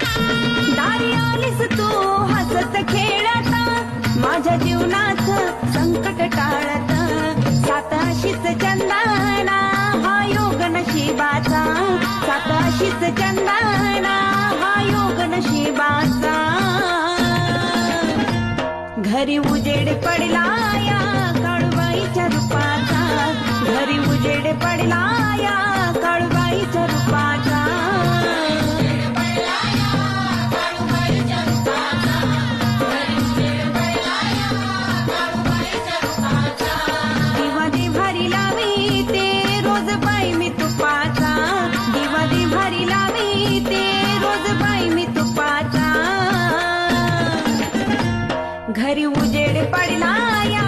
दारी आलीस तू हसत खेळता माझ्या जीवनात संकट टाळत साताशीच चंदाना हा योग नशिबाचा साताशीच चंदाना हा योग नशिबाचा. घरी उजेड पडला या काळबाईच्या रूपाचा घरी उजेड पडला मी तुपाचा. दिवाळी भारी लावी ते रोज बाई मी तुपाचा. घरी उजेड पडला या